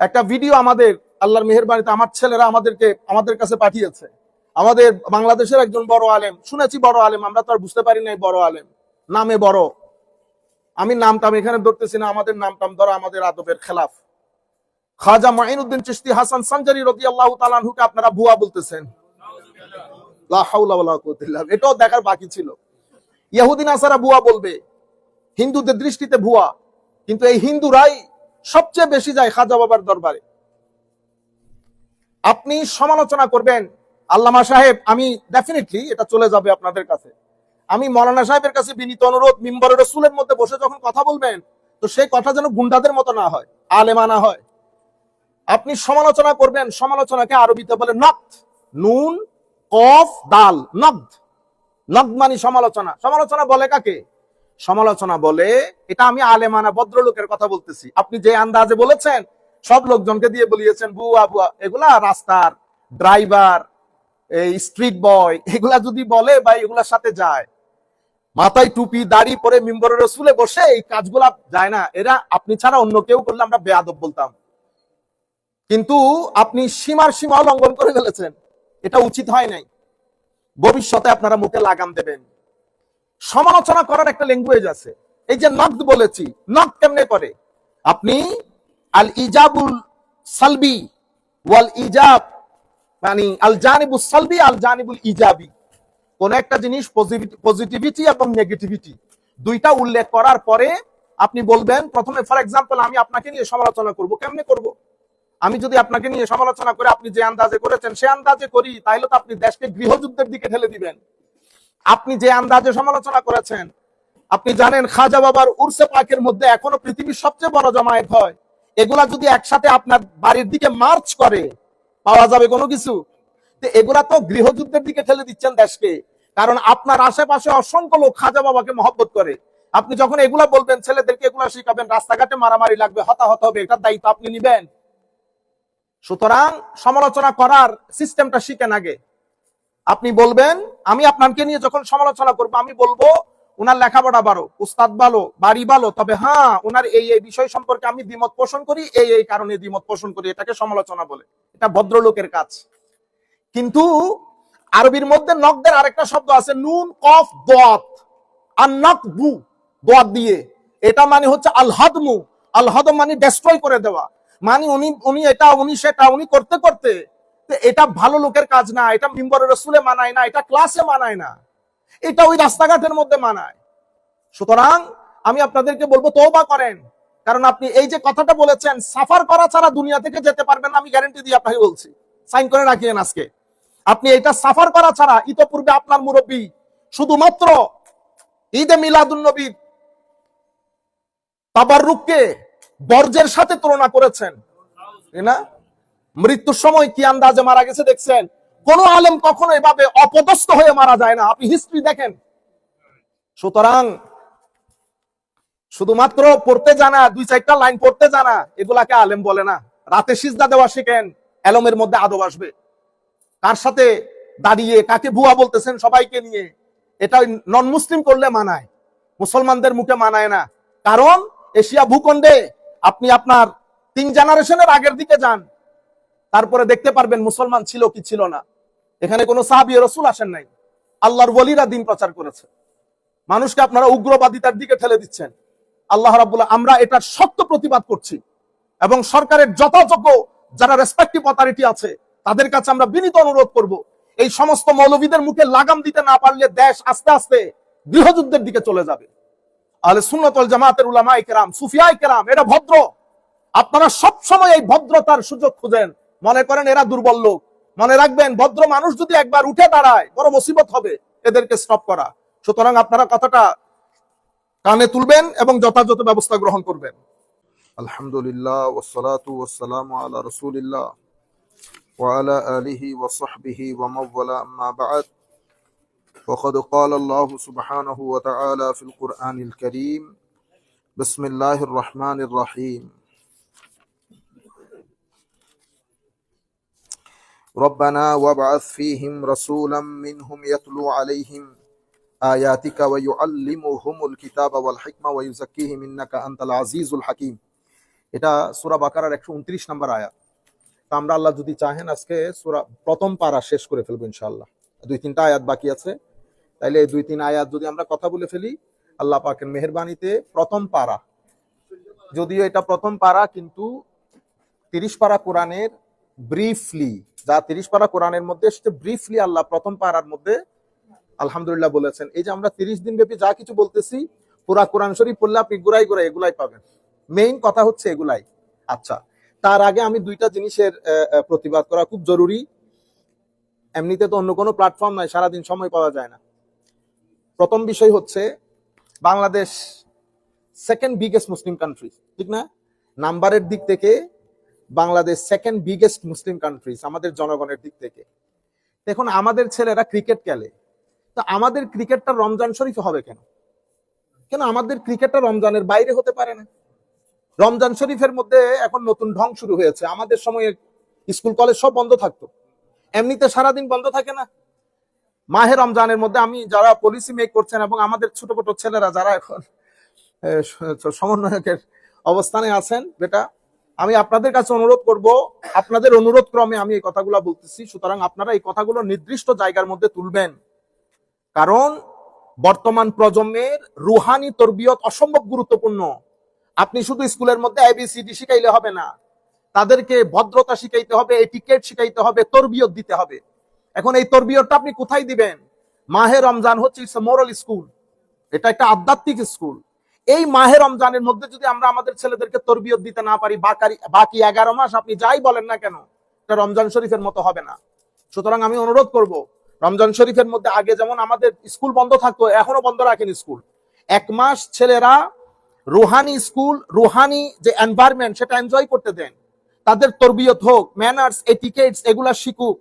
একটা ভিডিও আমাদের, আল্লাহর মেহেরবানিতে আমার ছেলেরা আমাদেরকে, আমাদের কাছে পাঠিয়েছে। আমাদের বাংলাদেশের একজন বড় আলেম, শুনেছি বড় আলেম, আমরা তো আর বুঝতে পারি নাই বড় আলেম। নামে বড়। আমি নামটাম এখানে ধরতেছি না, আমাদের নামটাম ধরো আমাদের আদবের খেলাফ। খাজা মাইনুদ্দিন চিস্তি হাসান সঞ্জারি রদি আল্লাহ তালানহুকে আপনারা ভুয়া বলতেছেন। এটাও দেখার বাকি ছিল। ইহুদিন আসারা ভুয়া বলবে। হিন্দুদের দৃষ্টিতে ভুয়া। কিন্তু এই হিন্দুরাই সবচেয়ে বেশি যায় খাজা বাবার দরবারে। আপনি সমালোচনা করবেন, আল্লামা সাহেব, আমি ডেফিনেটলি এটা চলে যাবে আপনাদের কাছে। আমি মৌলানা সাহেবের কাছে বিনীত অনুরোধ মিম্বরের রসুলের মধ্যে বসে যখন কথা বলবেন, তো সেই কথা যেন গুন্ডাদের মতো না হয়, আলেমা না হয়। আপনি সমালোচনা করবেন, সমালোচনাকে আরবিতে বলে নক্ত নুন, কফ, দাল নগ্দ নগ্দ মানে সমালোচনা। সমালোচনা বলে কাকে? সমালোচনা বলে, এটা আমি আলেমানা ভদ্রলোকের কথা বলতেছি। আপনি যে আন্দাজে বলেছেন, সব লোকজনকে দিয়ে বলিয়েছেন, বুয়া বুয়া। এগুলা রাস্তার ড্রাইভার, এই স্ট্রিট বয়, এগুলা যদি বলে বা এগুলার সাথে যায়, মাথায় টুপি, দাড়ি পরে মিম্বরের রসুলে বসে এই কাজগুলা যায় না। এরা, আপনি ছাড়া অন্য কেউ করলে আমরা বেয়াদব বলতাম। কিন্তু আপনি সীমার সীমা লঙ্ঘন করে ফেলেছেন। এটা উচিত হয় নাই। ভবিষ্যতে আপনারা মুখে লাগাম দেবেন। সমালোচনা করার একটা ল্যাঙ্গুয়েজ আছে। এই যে নকদ বলেছি নক কেমনে করে? আপনি আল ইজাবুল সালবি ওয়াল ইজাব মানে আল জানিবুল সালবি, আল জানিবুল ইজাবি। কোন একটা জিনিস পজিটিভিটি এবং নেগেটিভিটি দুইটা উল্লেখ করার পরে আপনি বলবেন, প্রথমে ফর এক্সাম্পল আমি আপনাকে নিয়ে সমালোচনা করব, কেমনে করব? আমি যদি আপনাকে নিয়ে সমালোচনা করে আপনি যে আন্দাজে করেছেন, সে আন্দাজে করি তাহলে তো আপনি দেশকে গৃহযুদ্ধের দিকে ঠেলে দিবেন। আপনি যে আন্দাজে সমালোচনা করেছেন, আপনি জানেন খাজা বাবার উর্সে পাকের মধ্যে এখনও পৃথিবীর সবচেয়ে বড় জমায়েত হয়। এগুলা যদি একসাথে আপনার বাড়ির দিকে মার্চ করে, পাওয়া যাবে কোনো কিছু? এগুলা তো গৃহযুদ্ধের দিকে ঠেলে দিচ্ছেন দেশকে। কারণ আপনার আশেপাশে অসংখ্য লোক খাজা বাবাকে মহব্বত করে। আপনি যখন এগুলা বলবেন, ছেলেদেরকে এগুলা শিখাবেন, রাস্তাঘাটে মারামারি লাগবে, হতাহত হবে, এটার দায়িত্ব আপনি নিবেন। সুতরাং সমালোচনা করার সিস্টেমটা শিখেন আগে। আপনি বলবেন, আমি আপনাকে নিয়ে যখন সমালোচনা করব, আমি বলব ওনার লেখাপড়া ভালো, উস্তাদ ভালো, বাড়ি ভালো, তবে হ্যাঁ ওনার এই এই বিষয় সম্পর্কে আমি দ্বিমত পোষণ করি, এই এই কারণে দ্বিমত পোষণ করি, এটাকে সমালোচনা বলে। এটা ভদ্রলোকের কাজ। কিন্তু আরবির মধ্যে নকদের আরেকটা শব্দ আছে, নুন, কফ দত আর নক বু, দোয়াত দিয়ে। এটা মানে হচ্ছে আলহাদমু। আলহাদম মানে ডেস্ট্রয় করে দেওয়া। মানে উনি উনি এটা, উনি সেটা, উনি করতে করতে এটা ভালো লোকের কাজ না, এটা মিম্বরের রসুলে মানায় না, এটা ক্লাসে মানায় না, এটা ওই রাস্তাঘাটের মধ্যে মানায়। সুতরাং আমি আপনাদেরকে বলব তৌবা করেন। কারণ আপনি এই যে কথাটা বলেছেন, সাফার করা ছাড়া দুনিয়া থেকে যেতে পারবেন আমি গ্যারান্টি দিয়ে আপনাকে বলছি। সাইন করে রাখিয়েন আজকে। আপনি এটা সাফার করা ছাড়া ইতোপূর্বে আপনার মুরব্বী শুধুমাত্র ঈদে মিলাদুন নবীর তাবাররুককে বর্জ্যের সাথে তুলনা করেছেন। না? মৃত্যুর সময় কি আন্দাজে মারা গেছে দেখছেন? কোন আলেম কখনো এভাবে অপদস্থ হয়ে মারা যায় না। আপনি হিস্ট্রি দেখেন। সুতরাং শুধুমাত্র পড়তে জানা, দুই চারটা লাইন পড়তে জানা, এগুলাকে আলেম বলে না। রাতে সিজদা দেওয়া শিখেন, এলমের মধ্যে আদব আসবে। কার সাথে দাঁড়িয়ে, কাকে ভুয়া বলতেছেন সবাইকে নিয়ে, এটা নন মুসলিম করলে মানায়। মুসলমানদের মুখে মানায় না। কারণ এশিয়া ভূখণ্ডে আপনি আপনার তিন জেনারেশনের আগের দিকে যান। তারপরে দেখতে পারবেন মুসলমান ছিল কি ছিল না। এখানে কোনো সাহাবি রসুল আসেন নাই। আল্লাহর ওলিরা দিন প্রচার করেছে। মানুষকে আপনারা উগ্রবাদিতার দিকে ঠেলে দিচ্ছেন। আল্লাহ রাবুল্লাহ আমরা এটার শক্ত প্রতিবাদ করছি। এবং সরকারের যথাযোগ্য যারা রেসপেক্টিভ অথরিটি আছে, তাদের কাছে আমরা বিনীত অনুরোধ করব, এই সমস্ত মৌলবীদের মুখে লাগাম দিতে না পারলে দেশ আস্তে আস্তে গৃহযুদ্ধের দিকে চলে যাবে। আহলে সুন্নতল জামাতের উলামা কেরাম সুফিয়া কেরাম এটা ভদ্র। আপনারা সব সময় এই ভদ্রতার সুযোগ খুঁজেন। মনে করেন এরা দুর্বল লোক মনে রাখবেন ভদ্র মানুষ যদি একবার উঠে দাঁড়ায় বড় মুসিবত হবে এদেরকে স্টপ করা সুতরাং আপনারা কথাটা কানে তুলবেন এবং যথাযথ ব্যবস্থা গ্রহণ করবেন আলহামদুলিল্লাহ ওয়াসসালাতু ওয়াসসালামু আলা রাসূলিল্লাহ وعلى آله وصحبه ومن والاه أما بعد وقد قال الله سبحانه وتعالى في القرآن الكريم بسم الله الرحمن الرحيم ربنا وابعث فيهم رسولا منهم يتلو عليهم آياتك ويعلمهم الكتاب والحكمة ويزكيهم إنك أنت العزيز الحكيم এটা সুরা বাকারার একশো উনত্রিশ নাম্বার আয়াত তা আমরা আল্লাহ যদি চাহেন আজকে সুরা প্রথম পারা শেষ করে ফেলবো ইনশাআল্লাহ দুই তিনটা আয়াত বাকি আছে তাইলে এই দুই তিন আয়াত যদি আমরা কথা বলে ফেলি আল্লাহ পাকের মেহরবানিতে প্রথম পারা যদিও এটা প্রথম পারা কিন্তু তিরিশ পারা কোরআনের ব্রিফলি যা তিরিশ পারা কোরআনের মধ্যে এসছে ব্রিফলি আল্লাহ প্রথম পারার মধ্যে আলহামদুলিল্লাহ বলেছেন। এই যে আমরা তিরিশ দিন ব্যাপী যা কিছু বলতেছি, পুরা কোরআন শরীফ পড়লে আপনি গুড়াই গুড়াই এগুলাই পাবেন। মেইন কথা হচ্ছে এগুলাই। আচ্ছা তার আগে আমি দুইটা জিনিসের প্রতিবাদ করা খুব জরুরি। এমনিতে তো অন্য কোনো প্ল্যাটফর্ম নাই, সারাদিন সময় পাওয়া যায় না। প্রথম বিষয় হচ্ছে, Bangladesh second biggest Muslim country ঠিক না? নাম্বারের দিক থেকে Bangladesh second biggest Muslim countries আমাদের জনগণের দিক থেকে। দেখুন, আমাদের ছেলেরা ক্রিকেট খেলে। তো আমাদের ক্রিকেটটা রমজান শরীফে হবে কেন? কেন আমাদের ক্রিকেটটা রমজানের বাইরে হতে পারে না? রমজান শরীফের মধ্যে এখন নতুন ঢং শুরু হয়েছে। আমাদের সময়ে স্কুল, কলেজ সব বন্ধ থাকতো। এমনিতে সারাদিন বন্ধ থাকে না। মাহে রমজানের মধ্যে আমি যারা পলিসি মেক করছেন এবং আমাদের ছোট ছোট ছেলেরা যারা এখন সমন্বয়কের অবস্থানে আছেন, বেটা আমি আপনাদের কাছে অনুরোধ করব, আপনাদের অনুরোধ ক্রমে আমি এই কথাগুলো বলতেছি, সুতরাং আপনারা এই কথাগুলো নির্দিষ্ট জায়গার মধ্যে তুলবেন। কারণ বর্তমান প্রজন্মের রুহানি তরবিয়ত অসম্ভব গুরুত্বপূর্ণ। আপনি শুধু স্কুলের মধ্যে এবিসিডি শিখাইলে হবে না, তাদেরকে ভদ্রতা শিখাইতে হবে এটিকেট শিখাইতে হবে, তরবিয়ত দিতে হবে। এখন এই তরবিয়তটা আপনি কোথায় দিবেন? মাহে রমজান হচ্ছে ইটস মোরাল স্কুল এটা একটা আধ্যাত্মিক স্কুল এই মাহে রমজানের মধ্যে যদি আমরা আমাদের ছেলেদেরকে তরবিয়ত দিতে না পারি বাকি এগারো মাস আপনি যাই বলেন না কেন, এটা রমজান শরীফের মতো হবে না। সুতরাং আমি অনুরোধ করব, রমজান শরীফের মধ্যে আগে যেমন আমাদের স্কুল বন্ধ থাকতো, এখনও বন্ধ রাখেন স্কুল। এক মাস ছেলেরা রুহানি স্কুল, রুহানি যে এনভায়রনমেন্ট সেটা এনজয় করতে দেন। তাদের তরবিয়ত হোক ম্যানার্স এটিকেটস এগুলা শিখুক।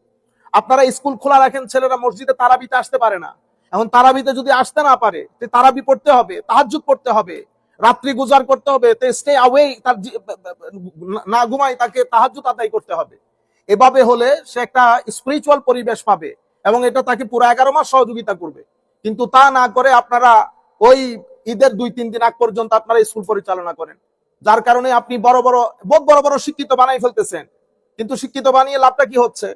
আপনারা স্কুল খোলা রাখেন, ছেলেরা মসজিদে তারাবিতে আসতে পারে না। এখন তারাবিতে যদি আসতে না পারে তারাবি পড়তে হবে, তাহাজ্জুদ পড়তে হবে, রাত্রি গুজার করতে হবে স্টে আওয়ে তার না ঘুমাই তাকে তাহাজ্জুদ আদায় করতে হবে। এভাবে হলে সে একটা স্পিরিচুয়াল পরিবেশ পাবে এবং এটা তাকে পুরো এগারো মাস সহযোগিতা করবে। কিন্তু তা না করে আপনারা ওই ঈদের দুই, তিন দিন আগ পর্যন্ত আপনারা স্কুল পরিচালনা করেন। যার কারণে আপনি বড় বড়, বহুত বড় বড় শিক্ষিত বানাই ফেলতেছেন। কিন্তু শিক্ষিত বানিয়ে লাভটা কি হচ্ছে?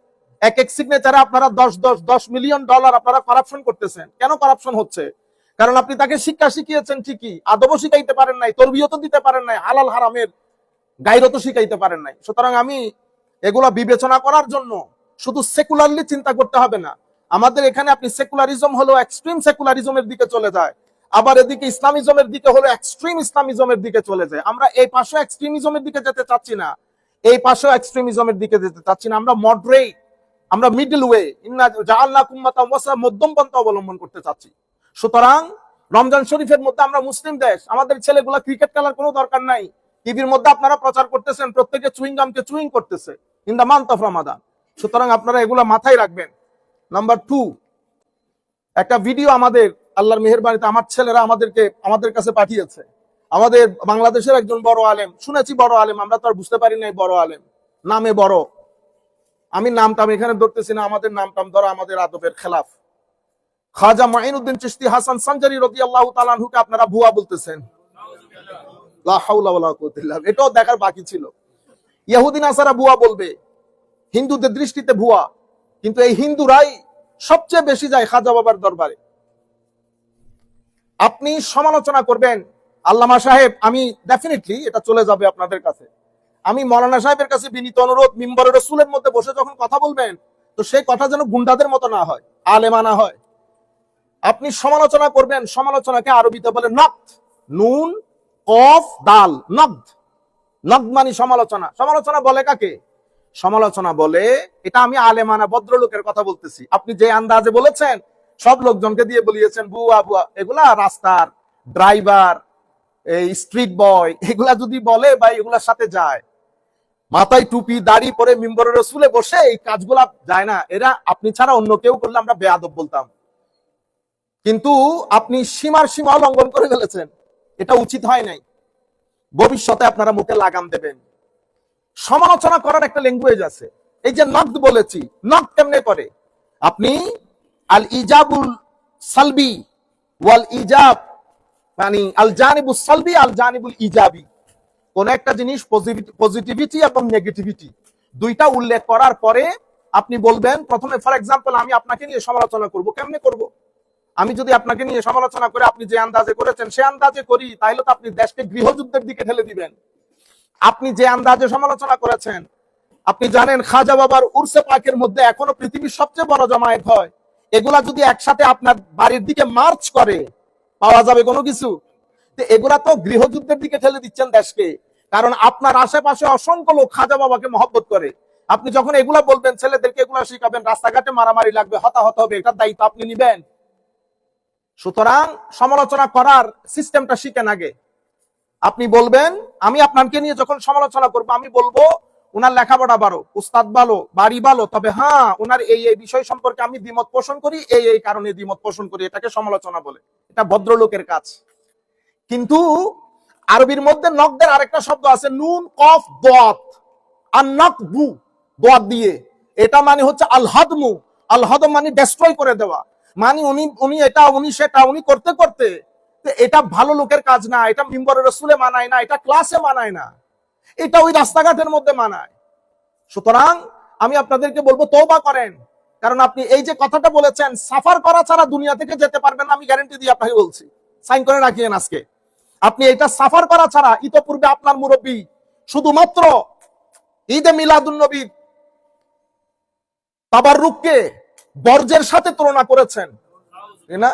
এক এক সিগনেচারে আপনারা দশ দশ দশ মিলিয়ন ডলার আপনারা করাপশন করতেছেন। কেন করাপশন হচ্ছে? কারণ আপনি তাকে শিক্ষা শিখিয়েছেন ঠিকই। আদবও শিখাইতে পারেন নাই তরবিয়ত দিতে পারেন নাই, হালাল হারামের গাইরত শিখাইতে পারেন নাই। সুতরাং আমি এগুলা বিবেচনা করার জন্য শুধু সেকুলারলি চিন্তা করতে হবে না। আমাদের এখানে আপনি সেকুলারিজম হলো এক্সট্রিম সেকুলারিজমের দিকে চলে যায়। আবার এদিকে ইসলামিজমের দিকে হলো এক্সট্রিম ইসলামিজমের দিকে চলে যায়। আমরা এই পাশে এক্সট্রিমিজমের দিকে যেতে চাচ্ছি না। এই পাশেও এক্সট্রিমিজমের দিকে যেতে চাচ্ছি না। আমরা মডারেট আমরা মিডল ওয়ে ইন্না জাআলনা কুম্মাতাম ওয়াসা মধ্যম পন্থা অবলম্বন করতে চাচ্ছি। সুতরাং রমজান শরীফের মধ্যে আমরা মুসলিম দেশ, আমাদের ছেলেগুলা ক্রিকেট খেলার কোনো দরকার নাই। টিভির মধ্যে আপনারা প্রচার করতেছেন, প্রত্যেকে চুইং গামকে চুইং করতেছে in the month of Ramadan সুতরাং আপনারা এগুলা মাথায় রাখবেন। নাম্বার টু একটা ভিডিও আমাদের, আল্লাহর মেহেরবানিতে আমার ছেলেরা আমাদেরকে, আমাদের কাছে পাঠিয়েছে। আমাদের বাংলাদেশের একজন বড় আলেম, শুনেছি বড় আলেম, আমরা তো আর বুঝতে পারি নাই বড় আলেম। নামে বড়। আমি নামটাম এখানে ধরতেছি না, আমাদের নামটাম ধরো আমাদের আদবের খেলাফ। খাজা মাইনুদ্দিন চিশতি হাসান সঞ্জারি রদি আল্লাহ তালানহুকে আপনারা ভুয়া বলতেছেন। এটাও দেখার বাকি ছিল। ইহুদিন আসারা ভুয়া বলবে। হিন্দুদের দৃষ্টিতে ভুয়া। কিন্তু এই হিন্দুরাই সবচেয়ে বেশি যায় খাজা বাবার দরবারে। আপনি সমালোচনা করবেন। আল্লামা সাহেব, আমি ডেফিনেটলি এটা চলে যাবে আপনাদের কাছে। আমি মৌলানা সাহেবের কাছে বিনীত অনুরোধ, মিম্বরের রসুলের মধ্যে বসে যখন কথা বলবেন, তো সেই কথা যেন গুন্ডাদের মতো না হয়, আলেমা না হয়। আপনি সমালোচনা করবেন, সমালোচনাকে আরবিতে বলে নক্ত নুন, কফ, দাল, নগ্দ। নগ্দ মানে সমালোচনা। সমালোচনা বলে কাকে? সমালোচনা বলে, এটা আমি আলেমানা ভদ্রলোকের কথা বলতেছি। আপনি যে আন্দাজে বলেছেন, সব লোকজনকে দিয়ে বলিয়েছেন, বুয়া বুয়া, এগুলা রাস্তার, ড্রাইভার, এই স্ট্রিট বয়, এগুলা যদি বলে বা এগুলার সাথে যায় মাথায় টুপি, দাড়ি পরে মিম্বরের রসুলে বসে এই কাজগুলা যায় না। এরা আপনি ছাড়া অন্য কেউ করলে আমরা বেয়াদব বলতাম। কিন্তু আপনি সীমার সীমা লঙ্ঘন করে ফেলেছেন। এটা উচিত হয় নাই। ভবিষ্যতে আপনারা মুখে লাগাম দেবেন। সমালোচনা করার একটা ল্যাঙ্গুয়েজ আছে। এই যে নকদ বলেছি নক কেমনে করে আপনি আল ইজাবুল সালবি ওয়াল ইজাব মানে আল জানিবুল সালবি, আল জানিবুল ইজাবি। কোন একটা জিনিস পজিটিভিটি এবং নেগেটিভিটি দুইটা উল্লেখ করার পরে আপনি বলবেন, প্রথমে ফর এক্সাম্পল আমি আপনাকে নিয়ে সমালোচনা করব। কেমনে করব? আমি যদি আপনাকে নিয়ে সমালোচনা করে আপনি যে আন্দাজে করেছেন, সে আন্দাজে করি তাহলে তো আপনি দেশকে গৃহযুদ্ধের দিকে ঠেলে দিবেন। আপনি যে আন্দাজে সমালোচনা করেছেন, আপনি জানেন খাজা বাবার উর্সে পাকের মধ্যে এখনও পৃথিবীর সবচেয়ে বড় জমায়েত হয়। এগুলা যদি একসাথে আপনার বাড়ির দিকে মার্চ করে, পাওয়া যাবে কোনো কিছু? এগুলা তো গৃহযুদ্ধের দিকে ঠেলে দিচ্ছেন দেশকে। কারণ আপনার আশেপাশে অসংখ্য লোক খাজা বাবাকে মহব্বত করে। আপনি যখন এগুলা বলবেন, ছেলেদেরকে এগুলা শিখাবেন, রাস্তাঘাটে মারামারি লাগবে, হতাহত হবে, এটার দায়িত্ব আপনি নিবেন। সুতরাং সমালোচনা করার সিস্টেমটা শিখেন আগে। আপনি বলবেন, আমি আপনাকে নিয়ে যখন সমালোচনা করব, আমি বলব ওনার লেখাপড়া ভালো, উস্তাদ ভালো, বাড়ি ভালো, তবে হ্যাঁ ওনার এই এই বিষয় সম্পর্কে আমি দ্বিমত পোষণ করি, এই এই কারণে দ্বিমত পোষণ করি। এটাকে সমালোচনা বলে। এটা ভদ্রলোকের কাজ। কিন্তু আরবির মধ্যে নকদের আরেকটা শব্দ আছে, নুন, কফ দত আর নক বু দোয়াত দিয়ে। এটা মানে হচ্ছে আলহাদমু। আলহাদম মানে ডেস্ট্রয় করে দেওয়া। মানে উনি উনি এটা, উনি সেটা, উনি করতে করতে। এটা ভালো লোকের কাজ না, এটা মিম্বরের রসুলে মানায় না, এটা ক্লাসে মানায় না। এটা ওই রাস্তাঘাটের মধ্যে মানায়। সুতরাং আমি আপনাদেরকে বলব তৌবা করেন। কারণ আপনি এই যে কথাটা বলেছেন, সাফার করা ছাড়া দুনিয়া থেকে যেতে পারবেন আমি গ্যারেন্টি দিয়ে আপনাকে বলছি। সাইন করে রাখিয়েন আজকে। আপনি এটা সাফার করা ছাড়া ইতোপূর্বে আপনার মুরব্বী শুধুমাত্র ঈদে মিলাদুন নবী তাবাররুককে বর্জ্যের সাথে তুলনা করেছেন। না?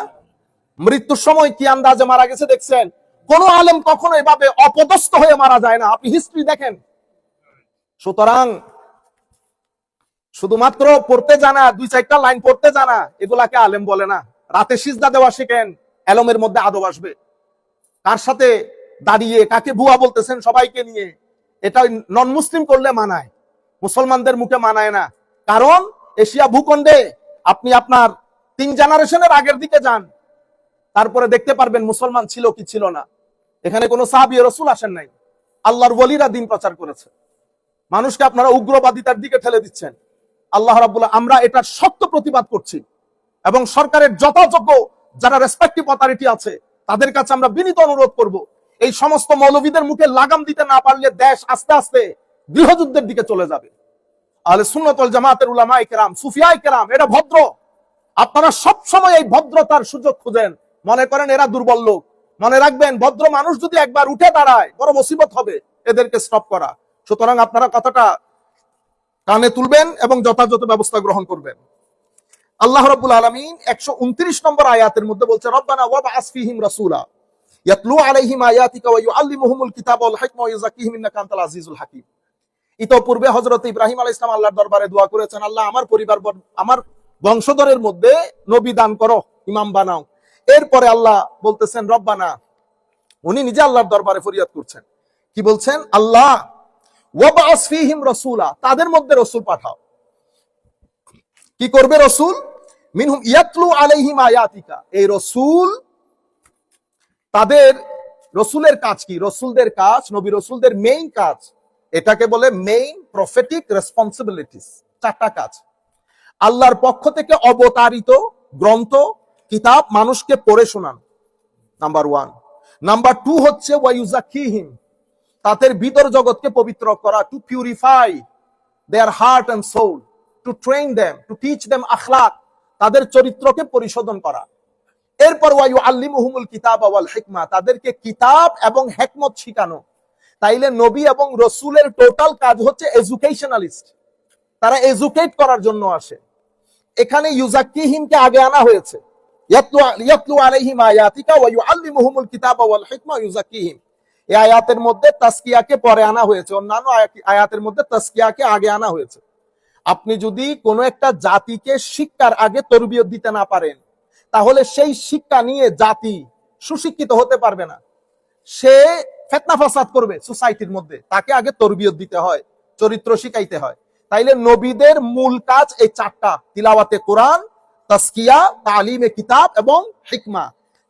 মৃত্যুর সময় কি আন্দাজে মারা গেছে দেখছেন? কোন আলেম কখনো এভাবে অপদস্থ হয়ে মারা যায় না। আপনি হিস্ট্রি দেখেন। সুতরাং শুধুমাত্র পড়তে জানা, দুই চারটা লাইন পড়তে জানা, এগুলাকে আলেম বলে না। রাতে সিজদা দেওয়া শিখেন, এলমের মধ্যে আদব আসবে। কার সাথে দাঁড়িয়ে, কাকে ভুয়া বলতেছেন সবাইকে নিয়ে এটা নন মুসলিম করলে মানায়, মুসলমানদের মুখে মানায় না। কারণ এশিয়া ভূখণ্ডে আপনি আপনার তিন জেনারেশনের আগের দিকে যান, তারপরে দেখতে পারবেন মুসলমান ছিল কি ছিল না। এখানে কোনো সাহাবি রসুল আসেন নাই। আল্লাহর বলিরা দিন প্রচার করেছে। মানুষকে আপনারা উগ্রবাদিতার দিকে ঠেলে দিচ্ছেন। আল্লাহ রাবুল্লাহ আমরা এটার শক্ত প্রতিবাদ করছি। এবং সরকারের যথাযোগ্য যারা রেসপেক্টিভ অথরিটি আছে তাদের কাছে আমরা বিনীত অনুরোধ করব, এই সমস্ত মৌলবীদের মুখে লাগাম দিতে না পারলে দেশ আস্তে আস্তে গৃহযুদ্ধের দিকে চলে যাবে। আহলে সুন্নতল জামাতের উলামা কেরাম সুফিয়াই কেরাম এটা ভদ্র। আপনারা সব সময় এই ভদ্রতার সুযোগ খুঁজেন। মনে করেন এরা দুর্বল লোক। মনে রাখবেন, ভদ্র মানুষ যদি একবার উঠে দাঁড়ায়, বড় মুসিবত হবে এদেরকে স্টপ করা। সুতরাং আপনারা কথাটা কানে তুলবেন এবং যথাযথ ব্যবস্থা গ্রহণ করবেন। আল্লাহ রাব্বুল আলামিন 129 নম্বর আয়াতের মধ্যে বলছে, রব্বানা ইয়াতলু আলাইহিম আয়াতিকা ওয়া ইউআল্লিমুহুমুল ওয়াল হিকমা ওয়া ইন্নাকা আনতাল আজিজুল ইতোপূর্বে হযরত ইব্রাহিম আলাইহিস সালাম আল্লাহর দরবারে দোয়া করেছেন, আল্লাহ, আমার পরিবার আমার বংশধরের মধ্যে নবী দান করো, ইমাম বানাও। এরপরে আল্লাহ বলতেছেন, রব্বানা, উনি নিজে আল্লাহর দরবারে ফরিয়াদ করছেন। কি বলছেন? আল্লাহ, ওয়াবআস ফীহিম রাসূলা, তাদের মধ্যে রাসূল পাঠাও। কি করবে রসুল? মিনহুম ইয়াতলু আলাইহিম আয়াতিকা। এই রসুল তাদের রসুলের কাজ কি? রসুলদের কাজ, নবী রসুলদের মেইন কাজ, এটাকে বলে মেইন প্রফেটিক রেসপন্সিবিলিটিস চারটা কাজ। আল্লাহর পক্ষ থেকে অবতারিত গ্রন্থ, কিতাব মানুষকে পড়ে শোনান নাম্বার ওয়ান নাম্বার টু হচ্ছে ওয়াইউজাকিহিম তাদের ভিতর জগৎকে পবিত্র করা to purify their heart and soul to train them to teach them আখলাক তাদের চরিত্রকে পরিশোধন করা। এরপর ওয়াইউ আল্লিমুহুমুল কিতাব ওয়াল হিকমা, তাদেরকে কিতাব এবং হেকমত শিখানো। তাইলে নবী এবং রসুলের টোটাল কাজ হচ্ছে এডুকেশনালিস্ট। তারা এডুকেট করার জন্য আসে। এখানে ইউজাক্কিহিমকে আগে আনা হয়েছে। আয়াতের মধ্যে তাস্কিয়াকে পরে আনা হয়েছে। অন্যান্য আয়াতের মধ্যে তাসকিয়াকে আগে আনা হয়েছে। আপনি যদি কোনো একটা জাতিকে শিক্ষার আগে তরবিয়ত দিতে না পারেন, তাহলে সেই শিক্ষা নিয়ে জাতি সুশিক্ষিত হতে পারবে না। সে ফেতনা ফাসাদ করবে সোসাইটির মধ্যে। তাকে আগে তরবিয়ত দিতে হয়, চরিত্র শিখাইতে হয়। তাইলে নবীদের মূল কাজ এই চারটা, তিলাওয়াতে কোরআন তাসকিয়া তালিমে কিতাব এবং হিকমা।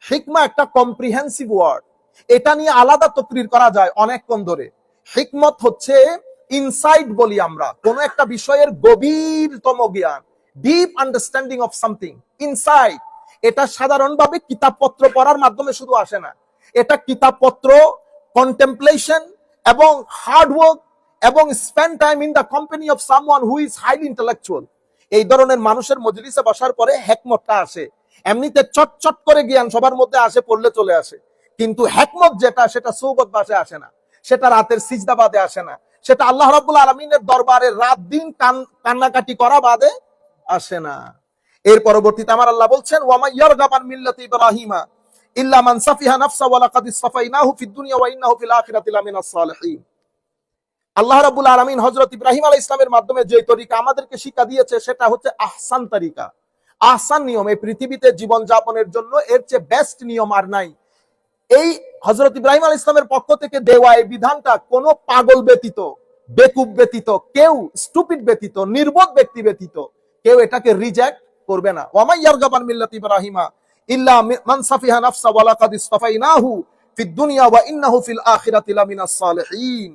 হিকমা একটা কম্প্রিহেন্সিভ ওয়ার্ড এটা নিয়ে আলাদা তকরির করা যায় অনেকক্ষণ ধরে। হিকমত হচ্ছে ইনসাইট বলি আমরা, কোন একটা বিষয়ের গভীরতম জ্ঞান deep understanding of something insight এটা সাধারণভাবে কিতাবপত্র পড়ার মাধ্যমে শুধু আসে না। এটা কিতাবপত্র কন্টেম্পলেশন এবং হার্ড ওয়ার্ক এবং spend time in the company of someone who is highly intellectual এই ধরনের মানুষের মজলিসে বসার পরে হেকমতটা আসে। এমনিতে চটচট করে জ্ঞান সবার মধ্যে আসে, পড়লে চলে আসে। কিন্তু হেকমত যেটা, সেটা সৌবত বাসে আসে না। সেটা রাতের সিজদাবাদে আসে না। সেটা আল্লাহ রাব্বুল আলমিনের দরবারে রাত দিন কান্নাকাটি করা বাদে আসে না। এর পরবর্তীতে আমার আল্লাহ বলছেন মিল্লাতি ইব্রাহিমা ইল্লা মান সাফিহা নাফসা ওয়া লাকাদ ফিদ দুনিয়া ওয়া ইন্নাহু ফিল আখিরাতি লামিনাস সালিহিন। আল্লাহ রাব্বুল আলামিন হযরত ইব্রাহিম আলাইহিস ইসলামের মাধ্যমে যে তরিকা আমাদেরকে শিক্ষা দিয়েছে, সেটা হচ্ছে আহসান তরিকা। আহসান নিয়ম, এই পৃথিবীতে জীবন যাপনের জন্য এর চেয়ে বেস্ট নিয়ম আর নাই। এই হযরত ইব্রাহিম আলাইহিস ইসলামের পক্ষ থেকে দেওয়া এই বিধানটা কোনো পাগল ব্যতীত, বেকুব ব্যতীত, কেউ স্টুপিড ব্যতীত, নির্বোধ ব্যক্তি ব্যতীত, কেউ এটাকে রিজেক্ট করবে না। ওয়ামাই ইয়ারগাবান মিল্লাত ইব্রাহিমা ইল্লা মান সাফিহা নাফসা ওয়া লাকাদ ইসতাফাইনাহু ফিদ দুনিয়া ওয়া ইন্নাহু ফিল আখিরাতি লামিনাস সালিহিন।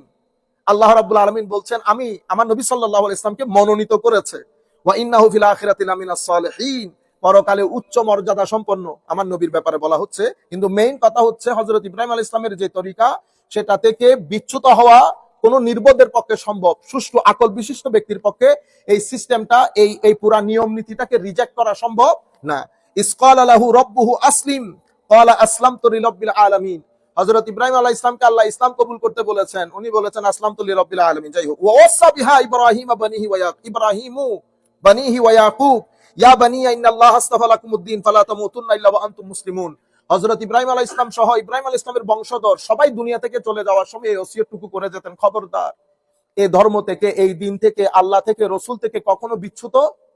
আল্লাহ রাব্বুল আলামিন বলছেন, আমি আমার নবী সাল্লাল্লাহু আলাইহি ইসলামকে মনোনীত করেছে। ওয়া ইন্নাহু ফিল আখিরাতি লামিনাস সালিহিন। পরকালে উচ্চ মর্যাদা সম্পন্ন, আমার নবীর ব্যাপারে বলা হচ্ছে। কিন্তু মেইন কথা হচ্ছে হযরত ইব্রাহিম আলাইহিস ইসলামের যে তরিকা, সেটা থেকে বিচ্যুত হওয়া কোন নির্বোধের পক্ষে সম্ভব, সুষ্ঠু, আকল বিশিষ্ট ব্যক্তির পক্ষে এই সিস্টেমটা এই এই পুরা নিয়ম নীতিটাকে রিজেক্ট করা সম্ভব না। ইসকাল আলাহু রব্বুহু আসলিম, ক্বালা আসলামতু লিরাব্বিল আলামিন। হযরত ইব্রাহিম আলাইহিস ইসলামকে আল্লাহ ইসলাম কবুল করতে বলেছেন, উনি বলেছেন আসলামতু লিরাব্বিল আলামিন। যাই হোক ওয়া ওয়াসা বিহা ইব্রাহিম বানিহি ওয়া ইয়াক, ইব্রাহিমু বানিহি ওয়া ইয়াকুব। ইয়া বানিয়া আস্তাফা ফালা তামুতুন্না ইল্লা ওয়া আনতুম মুসলিমুন। ইব্রাহিম সহ ইব্রাহিম বংশধর সবাই দুনিয়া থেকে চলে যাওয়ার সময় এই ওসিয়তটুকু করে যেতেন। খবরদার ধর্ম থেকে, এই দিন থেকে, আল্লাহ থেকে, রসুল থেকে কখনো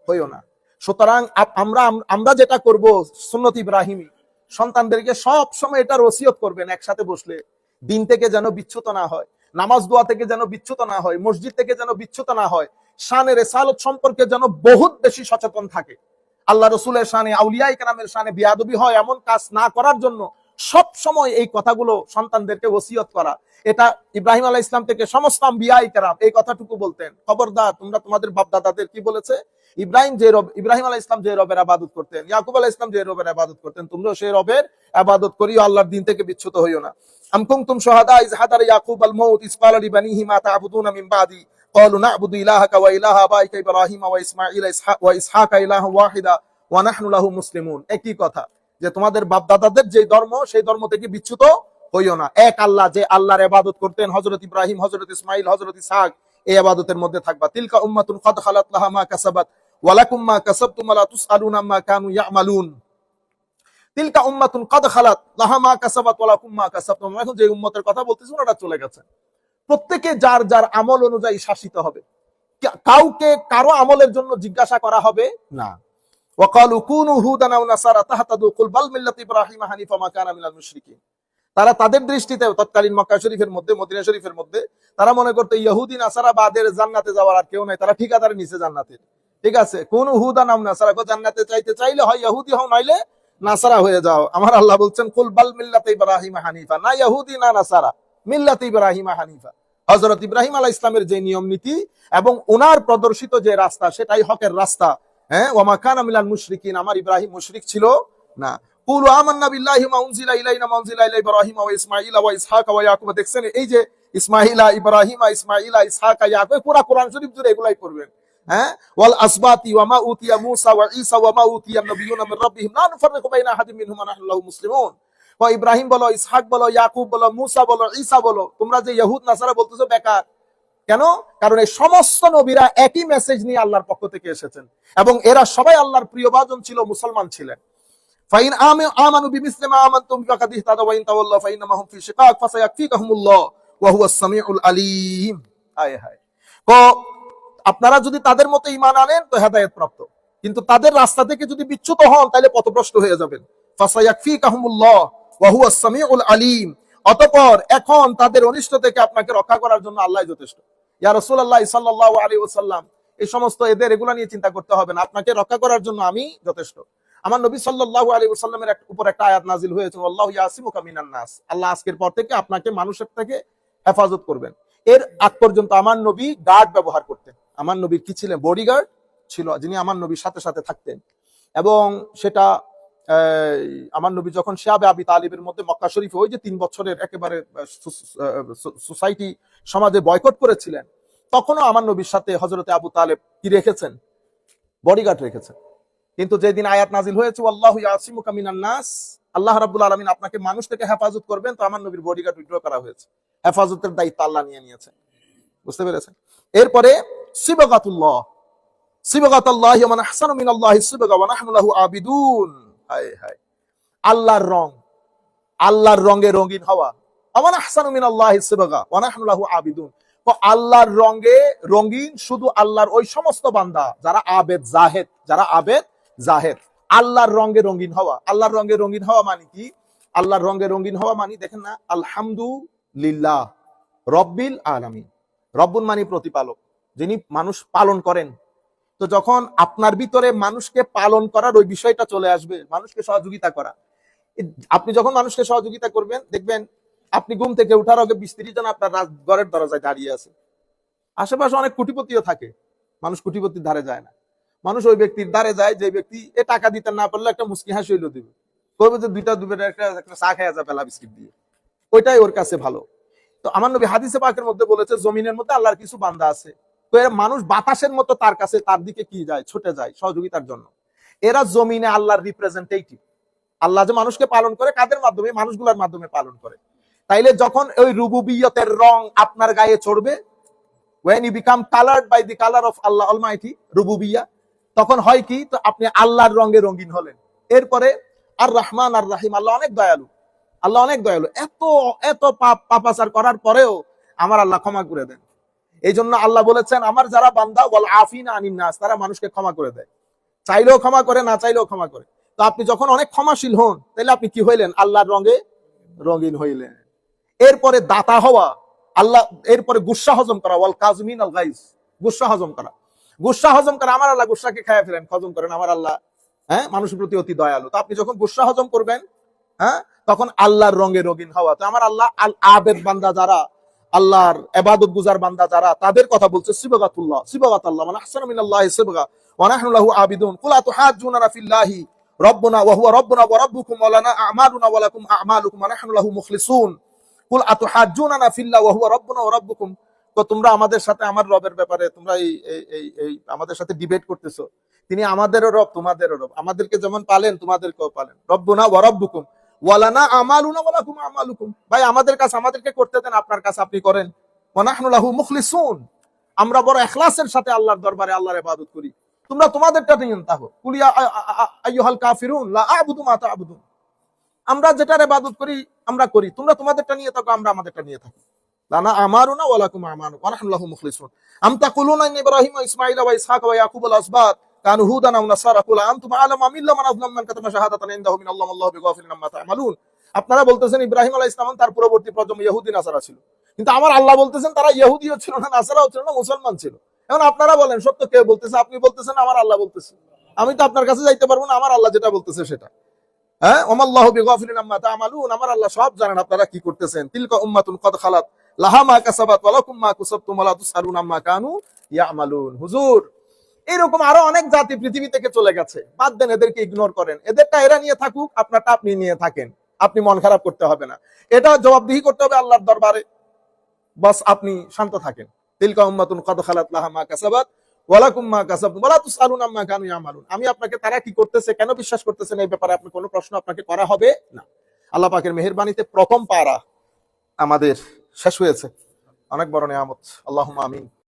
হইও না। সুতরাং আমরা আমরা যেটা করব সুন্নত ইব্রাহিমী সন্তানদেরকে সব সময় এটা রসিয়ত করবেন একসাথে বসলে। দিন থেকে যেন বিচ্ছুত না হয়, নামাজ দোয়া থেকে যেন বিচ্ছুত না হয়, মসজিদ থেকে যেন বিচ্ছুত না হয় শানের রেসালত সম্পর্কে যেন বহুত বেশি সচেতন থাকে। আল্লাহ রসুলের শানে আউলিয়া ইকরামের শানে বিয়াদবি হয় এমন কাজ না করার জন্য সব সময় এই কথাগুলো সন্তানদেরকে ওসিয়ত করা। এটা ইব্রাহিম আলাহ ইসলাম থেকে সমস্ত বিয়া ইকরাম এই কথাটুকু বলতেন। খবরদার, তোমরা তোমাদের বাপ দাদাদের কি বলেছে? ইব্রাহিম যে রব, ইব্রাহিম আলাহ ইসলাম যে রবের আবাদত করতেন, ইয়াকুব আলাহ ইসলাম যে রবের আবাদত করতেন, তোমরাও সেই রবের আবাদত করিও, আল্লাহর দিন থেকে বিচ্ছুত হইও না। আম কুনতুম শুহাদা is হাদার Yakub Al Maut, is ক্বালা লিবানিহি মা তা'বুদুনা মিন বাদি। قالوا نعبد إلهك وإله آبائك إبراهيم وإسماعيل إسحاق- وإسحاق إلها واحدا ونحن له مسلمون একই কথা যে তোমাদের বাপ দাদাদের যে ধর্ম সেই ধর্ম থেকে বিচ্যুত হইও না এক আল্লাহ যে আল্লাহর ইবাদত করতেন হযরত ইব্রাহিম হযরত ইসমাইল হযরত ইসহাক এই ইবাদতের মধ্যে থাকবা তিলকা উম্মাতুন কদ খালাত লাহা মা কাসাবাত ওয়ালাকুম মা কাসাবতুম ওয়া লা তুসআলুনা মা কানু ইয়ামালুন তিলকা উম্মাতুন কদ খালাত লাহা মা কাসাবাত ওয়ালাকুম মা কাসাবতুম এখন যে উম্মতের কথা বলতেছি ওনারা চলে গেছে প্রত্যেকে যার যার আমল অনুযায়ী শাসিত হবে। কাউকে কারও আমলের জন্য জিজ্ঞাসা করা হবে না। তারা তাদের দৃষ্টিতে তৎকালীন মক্কা শরীফের মধ্যে, মদিনা শরীফের মধ্যে, তারা মনে করতো ইহুদি, নাসারা বাদের জান্নাতে যাওয়ার আর কেউ নাই, তারা ঠিকাদার নিচে জান্নাতে ঠিক আছে? কোন হুদা নাম নাসারা জান্নাতে চাইতে চাইলে হয় ইহুদি হও, নাইলে নাসারা হয়ে যাও। আমার আল্লাহ বলছেন, কুল বাল মিল্লাত ইব্রাহিম হানিফা, না ইহুদি, না নাসারা। মিল্লাত ইব্রাহিম হানিফা। হযরত ইব্রাহিম আলাইহিস ইসলামের যে নিয়ম নীতি এবং ওনার প্রদর্শিত যে রাস্তা, সেটাই হকের রাস্তা। হ্যাঁ ওয়ামা কানা মিলাল মুশরিকিন, আমার ইব্রাহিম মুশরিক ছিল না। মা উনজিলা ইলাইনা ইব্রাহিম ওয়া ওয়া ইসহাক ওয়া ইয়াকুব। দেখছেন, এই যে ইসমাঈলা, ইব্রাহিম, ইসমাঈলা, ইসহাক, ইয়াকুব পুরো কোরআন শরীফ জুড়ে এগুলাই পড়বেন। হ্যাঁ ওয়াল আসবাতি ওয়া মা উতিয়া মূসা ওয়া ঈসা ওয়া মা উতিয়া রাব্বিহিম, লা নুফাররিকু বাইনা মিনহুম ওয়া নাহনু লাহু মুসলিমুন। ও ইব্রাহিম বলো, ইসহাক বলো, ইয়াকুব বলো, মুসা বলো, ঈসা বলো, তোমরা যে ইহুদ, নাসারা বলতেছো বেকার। কেন? কারণ এই সমস্ত নবীরা একই মেসেজ নিয়ে আল্লাহর পক্ষ থেকে এসেছেন। এবং এরা সবাই আল্লাহর প্রিয়ভাজন ছিল, মুসলমান ছিলেন। ফাইন আমে আমানু বিমিসলি মা আমানতুম ফাকাদ ইহতাদা ওয়া ইন তাওয়াল্লাউ ফাইন্নামা হুম ফি শিকাক ফাসায়াকফিকাহুমুল্লাহ ওয়া হুয়াস সামিউল আলিম। হায় হায়। তো আপনারা যদি তাদের মতো ঈমান আনেন, তো হেদায়েত প্রাপ্ত কিন্তু তাদের রাস্তা থেকে যদি বিচ্যুত হন, তাহলে পথভ্রষ্ট হয়ে যাবেন। ফাসায়াকফিকাহুমুল্লাহ আলিম। অতঃপর এখন তাদের অনিষ্ট থেকে আপনাকে রক্ষা করার জন্য আল্লাহ যথেষ্ট। সাল্লাল্লাহু আলাইহি ওয়াসাল্লাম, এই সমস্ত এদের নিয়ে চিন্তা করতে হবে না, আপনাকে রক্ষা করার জন্য আমি যথেষ্ট। আমার নবী সাল্লাল্লাহু আলাইহি ওয়াসাল্লামের এক- উপর একটা আয়াত নাজিল হয়েছে আল্লাহু নাস। আল্লাহ আজকের পর থেকে আপনাকে মানুষের থেকে হেফাজত করবেন। এর আগ পর্যন্ত আমার নবী গার্ড ব্যবহার করতেন। আমার নবীর কি ছিলেন? বডিগার্ড ছিল, যিনি আমার নবীর সাথে সাথে থাকতেন। এবং সেটা আমার নবী যখন শিয়াবে আবি তালিবের মধ্যে মক্কা শরীফে ওই যে তিন বছরের একেবারে সোসাইটি সমাজে বয়কট করেছিলেন, তখনও আমার নবীর সাথে হজরতে আবু তালেব কি রেখেছেন? বডিগার্ড রেখেছেন। কিন্তু যেদিন আয়াত নাজিল হয়েছে আল্লাহ নাস আল্লাহ রাব্বুল আলামিন আপনাকে মানুষ থেকে হেফাজত করবেন, তো আমার নবীর বডিগার্ড উইথড্র করা হয়েছে। হেফাজতের দায়িত্ব আল্লাহ নিয়ে নিয়েছেন। বুঝতে পেরেছেন? এরপরে, সিবগাতুল্লাহ সিবগাতুল্লাহ মান আহসানু মিনাল্লাহি সিবগা ওয়া নাহনু লাহু আবিদুন হায় হায়। আল্লাহর রং, আল্লাহর রঙে রঙিন হওয়া। আমান আহসানু মিনাল্লাহি সিবগা, ওয়া নাহনু লাহু আবিদুন। তো আল্লাহর রঙে রঙিন শুধু আল্লাহর ওই সমস্ত বান্দা, যারা আবেদ জাহেদ, যারা আবেদ জাহেদ। আল্লাহর রঙে রঙিন হওয়া। আল্লাহর রঙে রঙিন হওয়া মানে কি? আল্লাহর রঙে রঙিন হওয়া মানে দেখেন না, আলহামদুলিল্লাহ, রব্বিল আলামিন। রব্বুল মানি প্রতিপালক, যিনি মানুষ পালন করেন। তো যখন আপনার ভিতরে মানুষকে পালন করার ওই বিষয়টা চলে আসবে, মানুষকে সহযোগিতা করা। আপনি যখন মানুষকে সহযোগিতা করবেন, দেখবেন আপনি ঘুম থেকে উঠার আগে ত্রিশ জন আপনার ঘরের দরজায় দাঁড়িয়ে আছে। আশেপাশে অনেক কোটিপতিও থাকে। মানুষ কোটিপতির ধারে যায় না। মানুষ ওই ব্যক্তির ধারে যায়, যে ব্যক্তি এ টাকা দিতে না পারলে একটা মুসকি হাসি হইল দিবে। করবে যে দুইটা দুবের একটা একটা চা খাওয়া যাবে বিস্কিট দিয়ে। ওইটাই ওর কাছে ভালো। তো আমার নবী হাদিসে পাকের মধ্যে বলেছে, জমিনের মধ্যে আল্লাহর কিছু বান্দা আছে। তো এরা মানুষ বাতাসের মতো তার কাছে, তার দিকে কি যায়, ছুটে যায় সহযোগিতার জন্য। এরা জমিনে আল্লাহর রিপ্রেজেন্টেটিভ আল্লাহ যে মানুষকে পালন করে, কাদের মাধ্যমে? মানুষগুলোর মাধ্যমে পালন করে। তাইলে যখন ওই রুবুবিয়তের রং আপনার গায়ে চড়বে when you become colored by the color of Allah Almighty, রুবুবিয়া, তখন হয় কি? তো আপনি আল্লাহর রঙে রঙিন হলেন। এরপরে আর রহমান আর রাহিম আল্লাহ অনেক দয়ালু। আল্লাহ অনেক দয়ালু। এত এত পাপ, পাপাচার করার পরেও আমার আল্লাহ ক্ষমা করে দেন। এই জন্য আল্লাহ বলেছেন, আমার যারা বান্দা বল আফিনা আনিন নাস তারা মানুষকে ক্ষমা করে দেয়। চাইলেও ক্ষমা করে, না চাইলেও ক্ষমা করে। তো আপনি যখন অনেক ক্ষমাশীল হন, তাহলে আপনি কি হইলেন? আল্লাহর রঙে রঙিন হইলেন। এরপরে দাতা হওয়া, আল্লাহ, এরপরে গুসা হজম করা, ওয়াল কাজমিন আল গাইস, গুসা হজম করা। গুসা হজম করা আমার আল্লাহ গুসাকে খায় ফেলেন, হজম করেন আমার আল্লাহ। হ্যাঁ মানুষের প্রতি অতি দয়ালু। তো আপনি যখন গুসা হজম করবেন হ্যাঁ তখন আল্লাহর রঙে রঙিন হওয়া। তো আমার আল্লাহ আল আবেদ বান্দা যারা আল্লাহর এবাদত গুজার বান্দা যারা, তাদের কথা বলছে, সিবগাতুল্লাহ, সিবগাতাল্লাহ মানে আহসানু মিনাল্লাহি সিবগা, ওয়া নাহনু লাহু আবিদুন, কুল আতুহাজ্জুনা ফিল্লাহি, রব্বুনা ওয়া হুয়া রব্বুনা ওয়া রাব্বুকুম ওয়া লানা আ'মালুনা ওয়া লাকুম আ'মালুকুম ওয়া নাহনু লাহু মুখলিসুন, কুল আতুহাজ্জুনা ফিল্লাহ, ওয়া হুয়া রব্বুনা ওয়া রাব্বুকুম তো তোমরা আমাদের সাথে আমার রবের ব্যাপারে, তোমরা এই, এই- এই এই আমাদের সাথে ডিবেট করতেছো। তিনি আমাদেরও রব, তোমাদেরও রব। আমাদেরকে যেমন পালেন, তোমাদেরকেও পালেন। রব্বুনা ওয়া রাব্বুকুম। ওয়ালানা আমালুনা ওয়ালাকুম আমালুকুম। ভাই, আমাদের কাছে আমাদেরকে করতে দেন, আপনার কাছে আপনি করেন। ওয়া নাহনু লাহু মুখলিসুন। আমরা বড় ইখলাসের সাথে আল্লাহর দরবারে আল্লাহর ইবাদত করি। তোমরা তোমাদেরটা নিয়ে তাহো। কুলিয়া আইয়ুহাল কাফিরুন, লা আ'বুদু মা আমরা যেটার ইবাদত করি, আমরা করি। তোমরা তোমাদেরটা নিয়ে থাকো, আমরা আমাদেরটা নিয়ে থাকি। লানা আমারুনা ওয়ালাকুম আমানু ওয়া নাহনু লাহু মুখলিসুন। আম তাকুলুনা ইব্রাহিম ওয়া ইসমাঈল ওয়া ইসহাক ওয়া ইয়াকুব আল আসবাত। কানু হুদান আও নাসারা কুল আনতুম আলাম আমিল্লা মান আযলাম মান কাতামা শাহাদাতান ইনদাহু মিন আল্লাহ আল্লাহু বিগাফিরিন আম্মা তা'মালুন। আপনারা বলতেছেন ইব্রাহিম আলাইহিস সালাম তার পরবর্তী প্রজন্ম ইহুদি, নাসারা ছিল। কিন্তু আমার আল্লাহ বলতেছেন তারা ইহুদিও ছিল না, নাসারাও ছিল না, মুসলমান ছিল। এখন আপনারা বলেন, সত্য কে বলতেছে? আপনি বলতেছেন আমার আল্লাহ বলতেছে। আমি তো আপনার কাছে যাইতে পারব না, আমার আল্লাহ যেটা বলতেছে সেটা। হ্যাঁ? ওমাল্লাহু বিগাফিরিন আম্মা তা'মালুন। আমার আল্লাহ সব জানেন, আপনারা কি করতেছেন? তিলকা উম্মাতুন কদ খালাত। লাহা মা কাসাবাত ওয়া মা কাসাবতুম ওয়া লা আম্মা কানু ইয়ামালুন। হুজুর এরকম আরও অনেক জাতি পৃথিবী থেকে চলে গেছে। বাদ দেন এদেরকে ইগনোর করেন। এদেরটা এরা নিয়ে থাকুক, আপনারটা আপনি নিয়ে থাকেন। আপনি মন খারাপ করতে হবে না। এটা জবাবদিহি করতে হবে আল্লাহর দরবারে। বাস আপনি শান্ত থাকেন। তিলকা উম্মাতুন কদ খালাত লাহা মা কাসাবাত আমি আপনাকে তারা কি করতেছে, কেন বিশ্বাস করতেছেন এই ব্যাপারে আপনি কোনো প্রশ্ন আপনাকে করা হবে না। আল্লাহ পাকের মেহেরবানিতে প্রথম পারা আমাদের শেষ হয়েছে। অনেক বড় নিয়ামত। আল্লাহুম্মা আমিন।